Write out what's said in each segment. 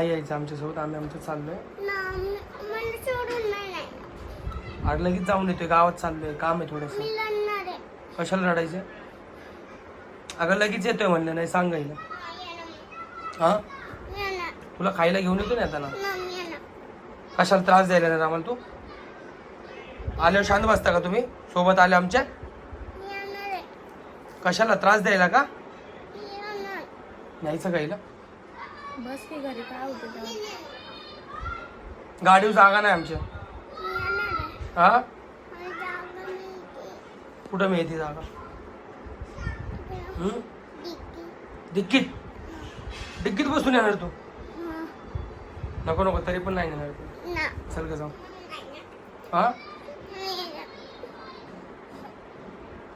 आई यायचं आमच्यासोबत आम्ही आमचं चाललोय नाही नाही. अरे लगेच जाऊन येतोय गावात चाललोय काम आहे थोडंसं कशाला रडायचं अगं लगेच येतोय म्हणलं नाही सांगायला हा. हा. तुला खायला घेऊन येतो ना आता ना ना, मी येणार. कशाला त्रास द्यायला नाही आम्हाला तू आल्यावर शांत बसता का तुम्ही सोबत आले आमच्या. कशाला त्रास द्यायला का. न्यायचं गाईला बस की घरी काय होतं गाडीवर जागा नाही आमच्या हा? कुठं मिळते जागा? हम्म? डिक्कीत. डिक्कीत बसून येणार तू. नको नको तरी पण नाही येणार तू. चल का जाऊ. हा?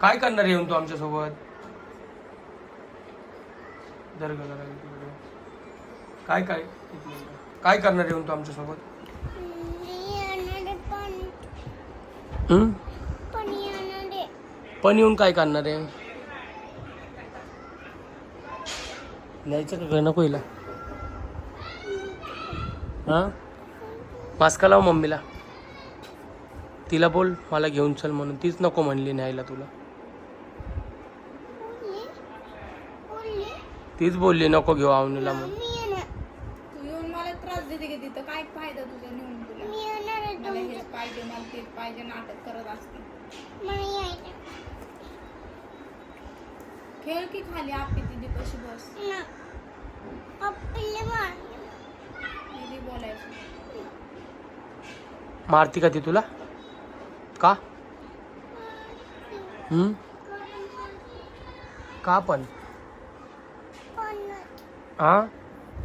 काय करणार येऊन तू आमच्यासोबत? दर्गा जरा इकडे. काय काय? काय करणार येऊन तू आमच्यासोबत? पण येऊन काय करणार आहे? न्यायचं का काय नको हिला हां? मास्का लाव मम्मीला. तिला बोल मला घेऊन चल म्हणून. तीच नको म्हणली न्यायला तुला. तीच बोलली नको घेऊ आवनीला म्हणून मी येणार. तू येऊन मला त्रास देते की तिथं काय फायदा तुझा नेऊन तुला? मी येणार आहे मला तुमच्या- हेच पाहिजे मला तेच पाहिजे नाटक करत असते. मला यायचं. खेळ की खाली आपली तिथे कशी बस? ना. पप्पीला मार. दीदी बोलायचं. मारती का ती तुला? का? हम्म? का पण? पण. हा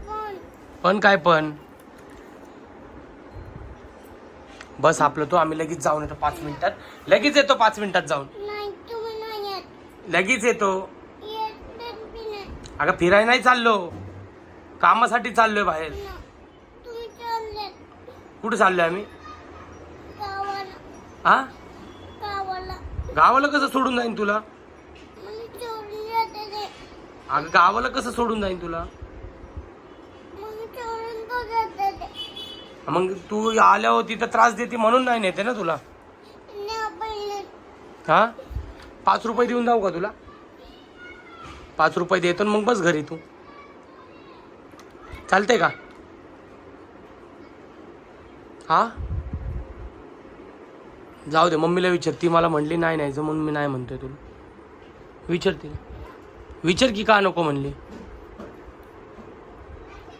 पण. पण काय पण? बस आपलं तो आम्ही लगेच जाऊन येतो पाच मिनिटात. लगेच येतो पाच मिनिटात जाऊन. लगेच येतो. अगं फिरायला नाही चाललो. कामासाठी चाललोय बाहेर. कुठे चाललोय आम्ही? गावाला. हा गावाला. कसं सोडून जाईन तुला? अगं गावाला कसं सोडून जाईन तुला? मग तू आल्यावर तिथं त्रास देते म्हणून नाही नेते ना तुला? पहिले. हा? पाच रुपये देऊन जाऊ का तुला? पाच रुपये देतो आणि मग बस घरी तू. चालते का? हा? जाऊ दे मम्मीला विचार. ती मला म्हणली नाही नाही म्हणून मी नाही म्हणतोय तुला. विचार तिला. विचार की का नको म्हणली?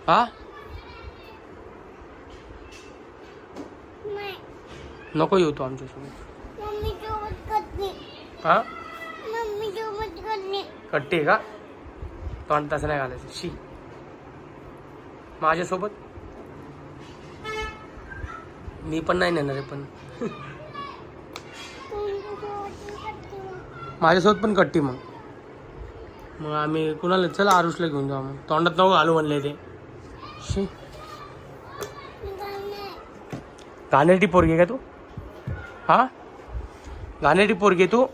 हा नाही नको येऊ तू आमच्यासोबत हा? कट्टी आहे का? तोंड तसं नाही घालायचं. शी. माझ्यासोबत? मी पण नाही नेणार आहे पण. माझ्यासोबत पण कट्टी मग. मग आम्ही कुणाला चला आरुषला घेऊन जाऊ मग. तोंडात नको घालू म्हणले ते. शी. घाणेरटी पोरगी का तू? हा? घाणेरटी पोरगी आहे तू?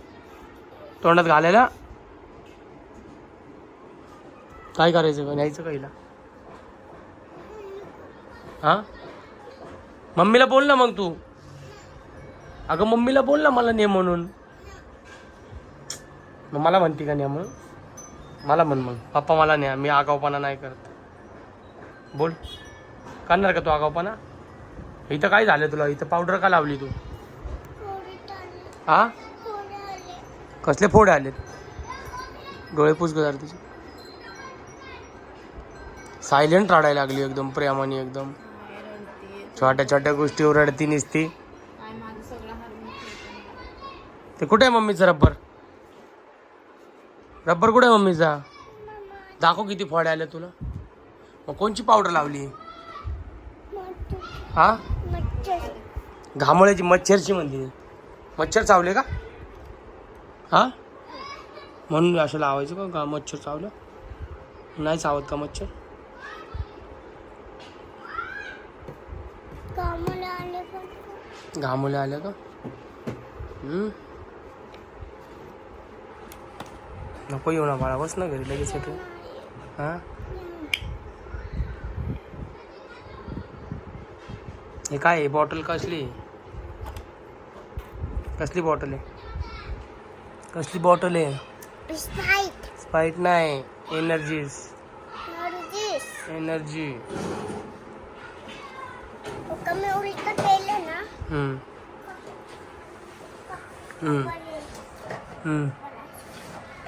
तोंडात घालायला? काय करायचं का न्यायचं काहीला हा? मम्मीला बोल ना मग तू. अगं मम्मीला बोल ना मला ने म्हणून. मग मला म्हणते का न्या म्हणून? मला म्हण मग. पप्पा मला न्या मी आगावपणा नाही करत. बोल. करणार का तू आगावपणा इथं काय झालं तुला? इथं पावडर का लावली तू? हा आले कसले फोड आलेत? डोळे पुस गजार तुझे. सायलेंट रडायला लागली एकदम प्रेमाने एकदम. छोट्या छोट्या गोष्टीवर रडती निसती. ते कुठे आहे मम्मीचं रब्बर? रब्बर कुठे आहे मम्मीचा? दाखव किती फोड आले तुला. मग कोणची पावडर लावली? हा घामोळ्याची मच्छरची म्हणली. मच्छर चावले का? हा? म्हणून असं लावायचं का? मच्छर चावलं? नाही चावत का मच्छर? आले घामोले आल्या का? हम्म. नको येऊ ना बाळा बस ना घरी लगेच येतो. हा? हे काय आहे? बॉटल कसली? कसली बॉटल आहे? कसली बॉटल आहे? स्पाईट नाही एनर्जीस नॉर्जिस एनर्जी हम्म. हम्म. हम्म.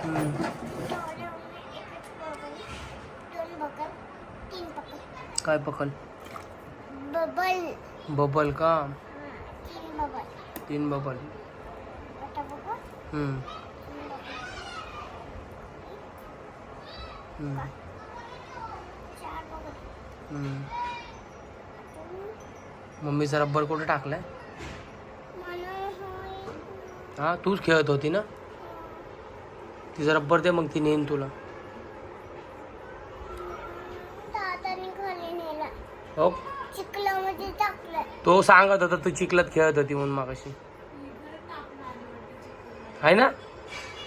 हम्म. काय पकल बबल बबल का? तीन बबल तीन बबल मम्मीचा रब्बर कुठे टाकलाय? हा तूच खेळत होती ना? तिचा रब्बर दे मग ती नेईन तुला. हो. तो सांगत होता तू चिखलात खेळत होती म्हणून मागाशी. आहे ना?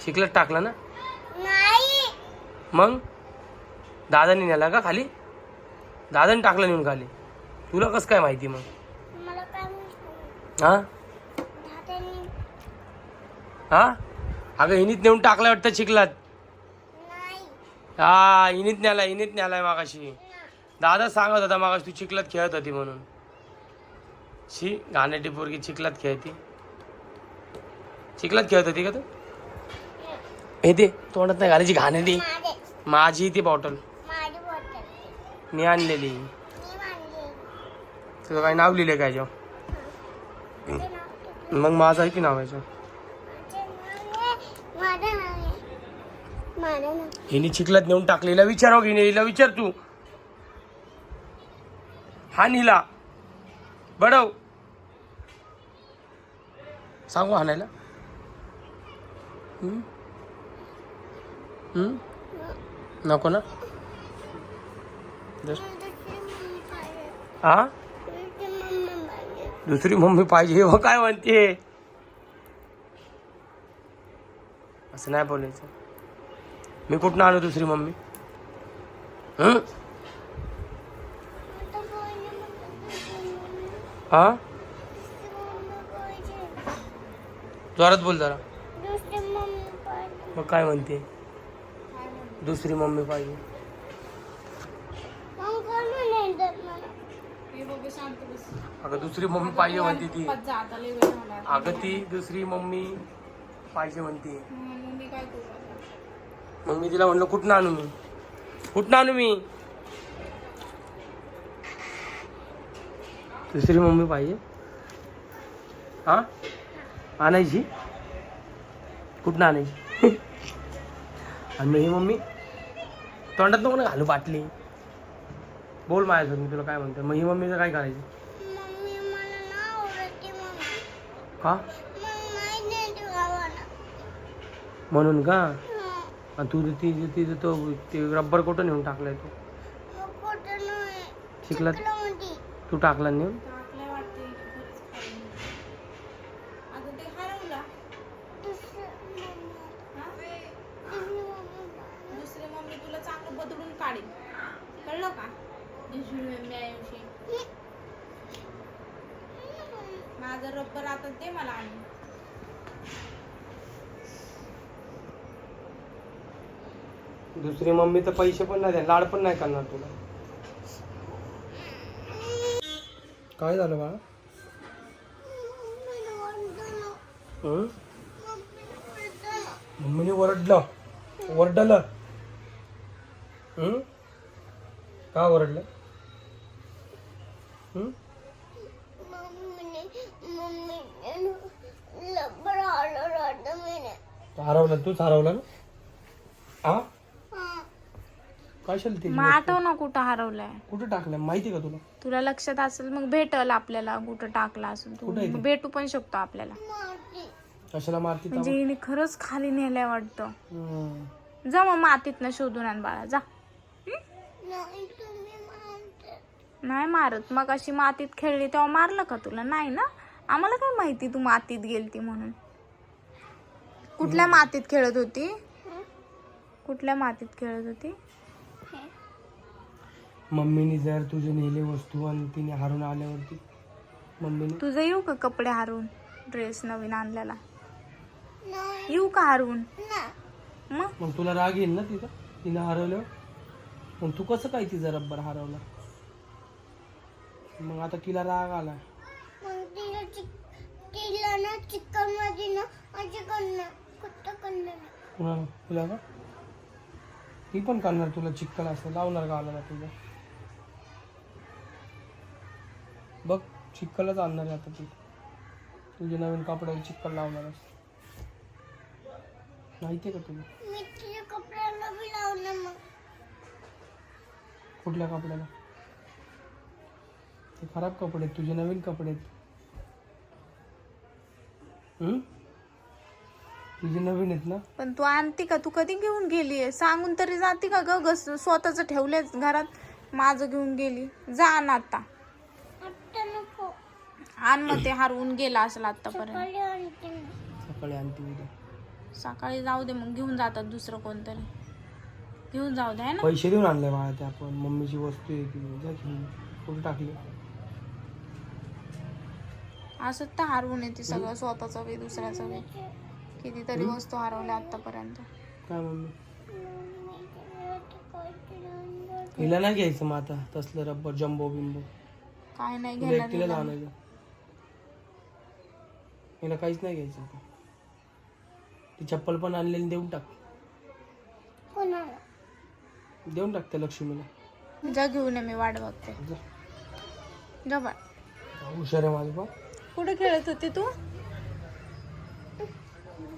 चिखलात टाकला ना? मग? दादाने नेला का खाली? दादाने टाकला नेऊन खाली. तुला कसं काय माहिती मग? हा? हा? अगं हिनीत नेऊन टाकला वाटतं चिखलात. हा हिनीत न्याला हिनीत न्यालाय मागाशी. दादा सांगत होता मागाशी तू चिखलात खेळत होती म्हणून. शी घाणेटी पोरगी चिखलात खेळती. चिखलात खेळत होती का तू? हे ते तोंडात नाही घालायची घाणेटी माझे माझी ती बॉटल. मी आणलेली. तुझं काय नाव लिहिलंय काय किती? मग माझं आहे की नाव आहे आहे. हिने चिखलात नेऊन टाकलेला विचारावं हिने हिला विचार तू. हा निला. बडव. सांगू हाणायला? नको ना. हा दुसरी मम्मी पाहिजे हो काय म्हणते? असं नाही बोलायचं. मी कुठनं आलो दुसरी मम्मी? हा? जोरात बोल जरा. मग काय म्हणते? दुसरी मम्मी पाहिजे. अगं दुसरी मम्मी पाहिजे म्हणते ती. अगं ती दुसरी मम्मी पाहिजे म्हणते. मग मग मी तिला म्हणलं कुठनं आणू मी? कुठनं आणू मी? दुसरी मम्मी पाहिजे. हा? आणायची? कुठनं आणायची? आणि मग ही मम्मी तोंडात नको ना घालू बाटली बोल माझ्यासोबत मी तुला काय म्हणतो मग ही मम्मीचं काय करायचं? मम्मी मला ना आवडते मम्मी. का? मग नाही देत गावाला म्हणून का? हं. आणि तू ती तिथं तो ते रब्बर कुठं नेऊन टाकलाय तू? मग कुठं नाही चिखलात? चिखलामध्ये. तू टाकला नेऊन टाकलंय वाटतं इकडे खरंच खाली. आता ते हरवला दुसरी मम्मी हा? दुसरी मम्मी पाहिजे. दुसरी मम्मी तुला चांगलं बदलून काढेल कळलं का दुसरी मम्मी आयुषी माझं रब्बर आता ते मला आणून दुसरी मम्मी तर पैसे पण नाही देणार लाड पण नाही करणार तुला काय झालं बाळा. हं? ओरडलं. मम्मीने ओरडलं ओरडलं हं? का ओरडलं हं? मम्मीने मम्मीने लब्बर हरवलं तूच हरवलं ना हा. कशाला ते मग आठव ना कुठं हरवलंय कुठं टाकलं माहिती का तुला तुला लक्षात असेल मग भेटल आपल्याला कुठं टाकला असेल तू कुठं आहे ते? मग भेटू पण शकतो आपल्याला. कशाला मारती? म्हणजे हिने खरंच खाली नेलंय वाटतं हं. जा मग मातीतनं शोधून आण बाळा जा नाही मारते. मग अशी मातीत खेळली तेव्हा मारलं का तुला? नाही ना? आम्हाला काय माहिती तू मातीत गेलती म्हणून? कुठल्या मातीत खेळत होती? कुठल्या मातीत खेळत होती. मम्मीने जर तुझे नेले वस्तू आणि तिने हारून आल्यावरती मम्मीने? तुझं येऊ का कपडे हरवून ड्रेस नवीन आणलेला. नाही. येऊ का हरवून ना. मग? मग तुला राग येईल ना तिथं? तिनं हरवलं मग तू कसं काय तिचा रब्बर हरवला? मग आता तिला राग आला. मग तिला चिक तिला ना चिकनमध्ये ना माझ्याकडनं कुठं कडनं कुणाला तुला का? ती पण करणार तुला चिक्कल असं लावणार गावाला तुझ्या बघ चिक्कलच आणणार आहे आता ती. तुझे नवीन कपड्याला चिक्कल लावणार आहेस. माहितीये का तुला? मी तिच्या कपड्याला बी लावलं मग. कुठल्या कपड्याला? ते खराब कपडे आहेत तुझे नवीन कपडे आहेत. हम्म? तुझे नवीन आहेत ना? पण तू आणती का? तू कधी घेऊन गेली सांगून तरी जाते का ग? ग स्वतःच ठेवले घरात? माझं घेऊन गेली. जा आण आता. आण मग ते हरवून गेला असेल आतापर्यंत सकाळी आणते उद्या. सकाळी जाऊ दे मग घेऊन जातात दुसरं कोणतरी. घेऊन जाऊ दे ना? पैसे देऊन आणले बाळा ते आपण. मम्मीची वस्तू आहे ती. जा घेऊन. कुठे टाकली. असं तर हरवून येते सगळं स्वतःचं बी दुसऱ्याचं बी. कितीतरी वस्तू हरवल्या आतापर्यंत काय आणलं. हिला नाही घ्यायचं मग आता तसलं रब्बर जम्बो बिंबो काय नाही तुला घेणार एकटीला हिला. काहीच नाही घ्यायचं आता. ती चप्पल पण आणलेली देऊन टाक. कोणाला? देऊन टाक त्या लक्ष्मीला. जा घेऊन ये मी वाट बघते. जा. हुशार आहे माझं बा कुठे खेळत होती तू?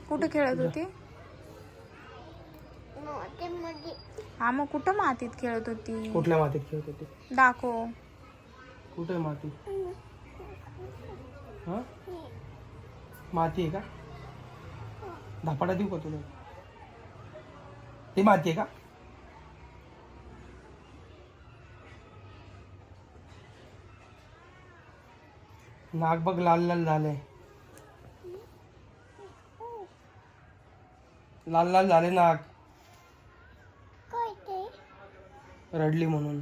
कुठे खेळत होती? हा मग कुठं मातीत खेळत होती? कुठल्या मातीत खेळत होते? दाखव. कुठे माती हा? माती आहे का? धापाटा देऊ का तुला? ती माती आहे का? नाक बघ लाल लाल झाले लाल लाल झाले नाक. रडली म्हणून.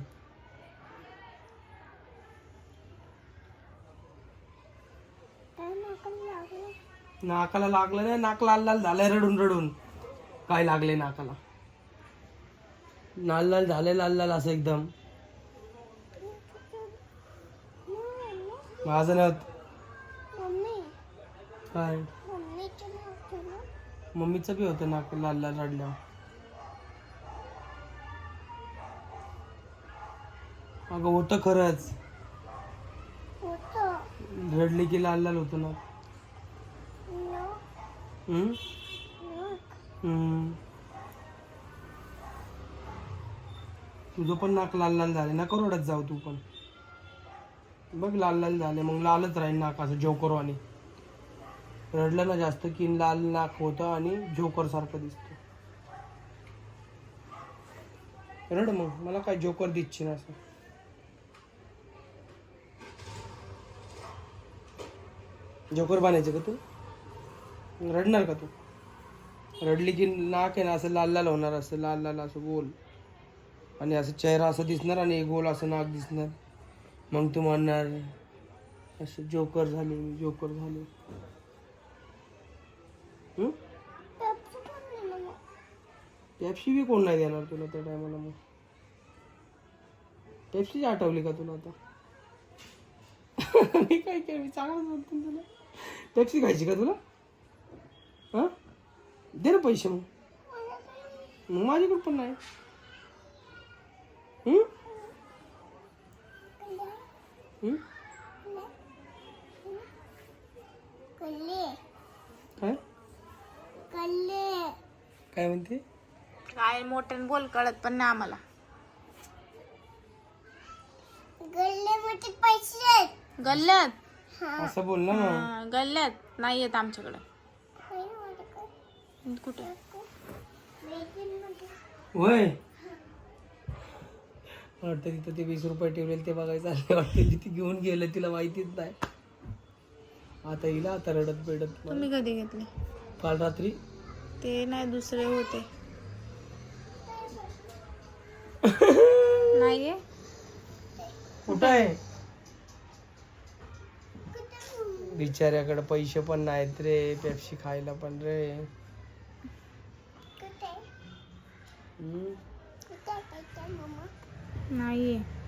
नाकाला लागलं नाकाला लागलं नाही नाक लाल लाल झालंय रडून रडून. काय लागले नाकाला? लाल लाल झाले लाल लाल असं एकदम. माझं. मम्मी. काय? मम्मीचं नाव ठेवलं मम्मीचं बी होतं नाक लाल लाल रडल्यावर अगं होतं खरंच. होतं. रडली की लाल लाल होतं नाक. हम्म? तुझं पण नाक लाल लाल झाले. ना रडत जाऊ तू पण. बघ लाल लाल झाले मग लालच राहील नाक असं जोकरवाणी रडलं ना जास्त की लाल नाक होतं आणि जोकर सारखं दिसतं. रड मग मला काय जोकर दिसची ना असं. जोकर बनायचं का तू? रडणार का तू? रडली की नाक आहे ना असं लाल लाल होणार असं लाल लाल असं गोल. आणि असं चेहरा असं दिसणार आणि गोल असं नाक दिसणार. मग तू म्हणणार असं जोकर झाले मी जोकर झाले. पेप्सी बी कोण नाही देणार तुला त्या टायमाला मग? पेप्सीची आठवली का तुला आता? मी काय केलं? मी चांगलंच बोलतो तुला. पेप्सी खायची का तुला? हां? दे ना पैसे मग. मग माझ्याकडे पण नाही. काय? कल्ले. काय म्हणते? काय मोठ्याने बोल कळत पण नाही आम्हाला. गल्ले मध्ये पैसे आहेत. गल्ल्यात? हा. असं बोल ना मग. हा, गल्ल्यात? नाही येत आमच्याकडे. कुठे? होय वाटतं तिथं ते वीस रुपये ठेवलेले ते बघायचं आले वाटतं तिथे घेऊन गेलं तिला माहितीच नाही. आता येईल आता रडत बेडत तुम्ही कधी घेतले? काल रात्री. ते नाही दुसरे होते. नाहीये? कुठं आहे? बिचाऱ्याकडे पैसे पण नाहीत रे पेप्सी खायला पण रे. हम्म. नाही आहे नाहीये.